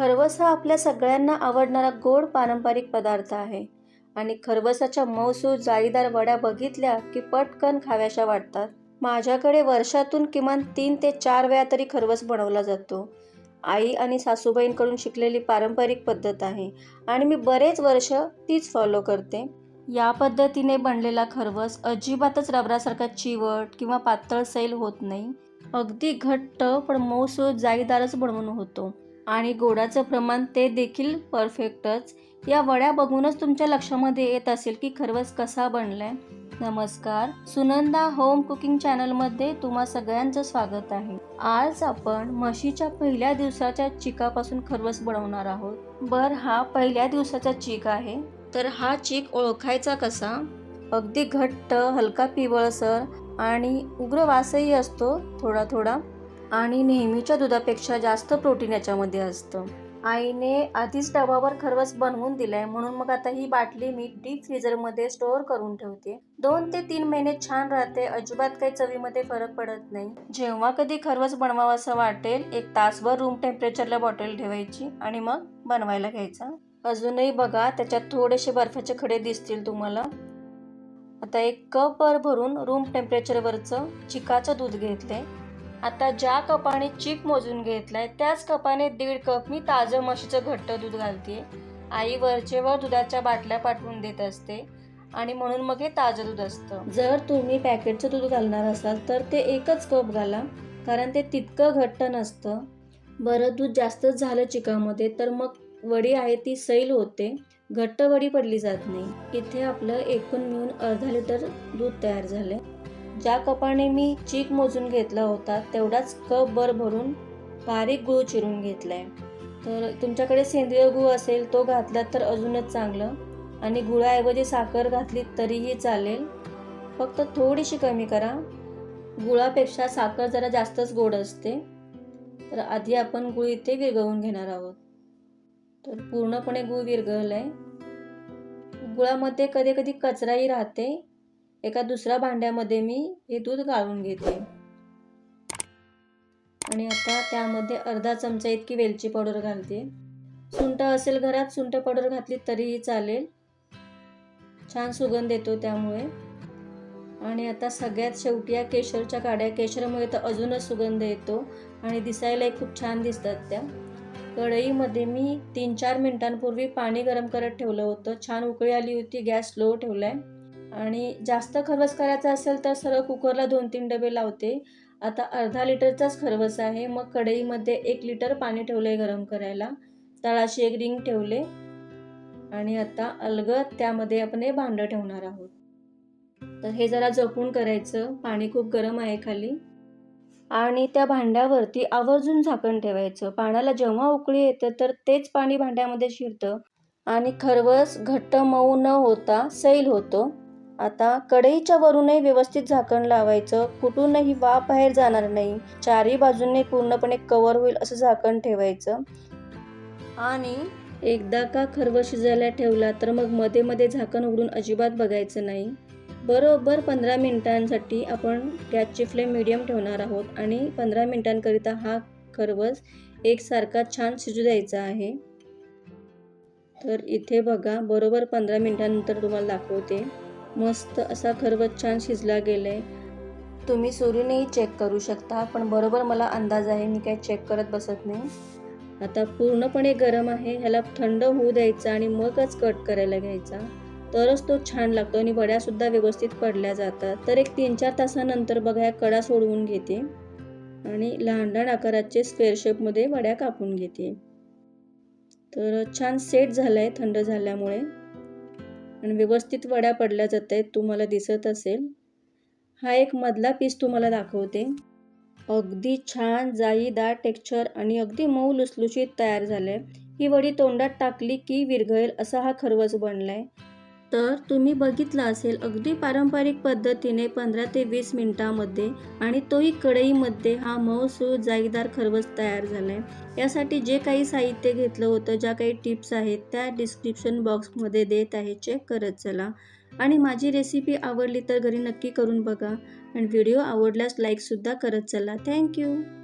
खरवस हा आपल्या सगळ्यांना आवडणारा गोड पारंपरिक पदार्थ आहे. आणि खरवसाच्या मऊसूत जाळीदार वड्या बघितल्या की पटकन खाव्याशा वाटतात. माझ्याकडे वर्षातून किमान तीन ते चार वेळा तरी खरवस बनवला जातो. आई आणि सासूबाईंकडून शिकलेली पारंपरिक पद्धत आहे आणि मी बरेच वर्ष तीच फॉलो करते. या पद्धतीने बनलेला खरवस अजिबातच रबरासारखा चिवट किंवा पातळ सैल होत नाही. अगदी घट्ट पण मऊसूत जाळीदारच बनवून होतो. आणि गोडाचं प्रमाण ते देखील परफेक्टच या वड्या बघूनच तुमच्या लक्षामध्ये येत असेल की खरवस कसा बनलाय. नमस्कार. सुनंदा होम कुकिंग चॅनलमध्ये तुम्हा सगळ्यांचं स्वागत आहे. आज आपण म्हशीच्या पहिल्या दिवसाच्या चिकापासून खरवस बनवणार आहोत. बर हा पहिल्या दिवसाचा चीक आहे. तर हा चीक ओळखायचा कसा? अगदी घट्ट हलका पिवळसर आणि उग्र वासही असतो थोडा थोडा आणि नेहमीच्या दुधापेक्षा जास्त प्रोटीन याच्यामध्ये असतं. आईने आधीच डबावर खरवस बनवून दिलाय म्हणून मग आता ही बाटली मी डीप फ्रीजरमध्ये स्टोअर करून ठेवते. दोन ते तीन महिने छान राहते अजिबात काही चवीमध्ये फरक पडत नाही. जेव्हा कधी खरवस बनवावं असं वाटेल एक तासभर रूम टेम्परेचरला बॉटल ठेवायची आणि मग बनवायला घ्यायचा. अजूनही बघा त्याच्यात थोडेसे बर्फाचे खडे दिसतील तुम्हाला. आता एक कपभर भरून रूम टेम्परेचरवरचं चिकाचं दूध घेतले आता ज्या कपाने चीक मोजून घेतलाय त्याच कपाने दीड कप मी ताजं म्हशीचं घट्ट दूध घालते. आई वरचेवर दुधाच्या बाटल्या पाठवून देत असते आणि म्हणून मग हे ताजं दूध असतं. जर तुम्ही पॅकेटचं दूध घालणार असाल तर ते एकच कप घाला कारण ते तितकं घट्ट नसतं. बरं दूध जास्तच झालं चिकामध्ये तर मग वडी आहे ती सैल होते. घट्ट वडी पडली जात नाही. इथे आपलं एकूण मिळून अर्धा लिटर दूध तयार झालं ज्या कपाने मी चीक मोजून घेतला होता तेवढाच कप भर भरून बारीक गूळ चिरून घेतलाय. तर तुमच्याकडे सेंद्रिय गूळ असेल तो घातला तर अजूनच चांगलं. आणि गुळाऐवजी साखर घातली तरीही चालेल. फक्त थोडीशी कमी करा. गुळापेक्षा साखर जरा जास्तच गोड असते. तर आधी आपण गुळ इथे विरघळवून घेणार आहोत. तर पूर्णपणे गूळ आहे गुळामध्ये कधी कधी कचराही राहते. एका दुसऱ्या भांड्यामध्ये मी हे दूध गाळून घेते. आणि आता त्यामध्ये अर्धा चमचा इतकी वेलची पावडर घालते. सुंठ असेल घरात सुंठ पावडर घातली तरीही चालेल. छान सुगंध येतो त्यामुळे. आणि आता सगळ्यात शेवटी या केशरच्या काड्या केशरमुळे तर अजूनच सुगंध येतो आणि दिसायलाही खूप छान दिसतात त्या. कढईमध्ये मी तीन चार मिनिटांपूर्वी पाणी गरम करत ठेवलं होतं. छान उकळी आली होती गॅस स्लो ठेवला आहे आणि जास्त खरवस करायचा असेल तर सरळ कुकरला दोन तीन डबे लावते. आता अर्धा लिटरचाच खरवस आहे. मग कढईमध्ये एक लिटर पाणी ठेवलं आहे गरम करायला. तळाशी एक रिंग ठेवले. आणि आता अलगद त्यामध्ये आपण हे भांडं ठेवणार आहोत. तर हे जरा जपून करायचं. पाणी खूप गरम आहे खाली. आणि त्या भांड्यावरती आवर्जून झाकण ठेवायचं. पाण्याला जेव्हा उकळी येतं तर तेच पाणी भांड्यामध्ये शिरतं. आणि खरवस घट्ट मऊ न होता सैल होतो. आता कढईच्या वरूनही व्यवस्थित झाकण लावायचं. कुठूनही वाफ बाहेर जाणार नाही. चारही बाजूंनी पूर्णपणे कवर होईल असं झाकण ठेवायचं. आणि एकदा का खरवस शिजायला ठेवला तर मग मध्ये मध्ये झाकण उघडून अजिबात बघायचं नाही. बरोबर पंधरा मिनिटांसाठी आपण गॅसची फ्लेम मिडियम ठेवणार आहोत आणि पंधरा मिनिटांकरिता हा खरवस एकसारखा छान शिजू द्यायचा आहे. तर इथे बघा बरोबर पंधरा मिनिटांनंतर तुम्हाला दाखवते. मस्त असा खरवस छान शिजला गेलाय. तुम्ही सुरीनेही चेक करू शकता पण बरोबर मला अंदाज आहे मी काही चेक करत बसत नाही. आता पूर्णपणे गरम आहे ह्याला थंड होऊ द्यायचा आणि मगच कट करायला घ्यायचा. तरच तो छान लागतो आणि वड्यासुद्धा व्यवस्थित पडल्या जातात. तर एक तीन चार तासानंतर बघा या कडा सोडवून घेते. आणि लहान लहान आकाराचे स्क्वेअर शेपमध्ये वड्या कापून घेते. तर छान सेट झाला आहे थंड झाल्यामुळे. आणि व्यवस्थित वड्या पडल्या जात आहेत तुम्हाला दिसत असेल. हा एक मधला पीस तुम्हाला दाखवते. अगदी छान जाईदार टेक्स्चर आणि अगदी मऊ लुसलुशीत तयार झालं आहे ही वडी तोंडात टाकली की विरघळेल असा हा खरवस बनला आहे तर तुम्ही बघितलं असेल अगदी पारंपरिक पद्धतीने पंधरा ते वीस मिनटामध्ये आणि तोही कढईमध्ये हा मऊसूळ जाईदार खरवस तयार झाला आहे यासाठी जे काही साहित्य घेतलं होतं ज्या काही टिप्स आहेत त्या डिस्क्रिप्शन बॉक्समध्ये देत आहे. चेक करत चला. आणि माझी रेसिपी आवडली तर घरी नक्की करून बघा. आणि व्हिडिओ आवडल्यास लाईकसुद्धा करत चला. थँक्यू.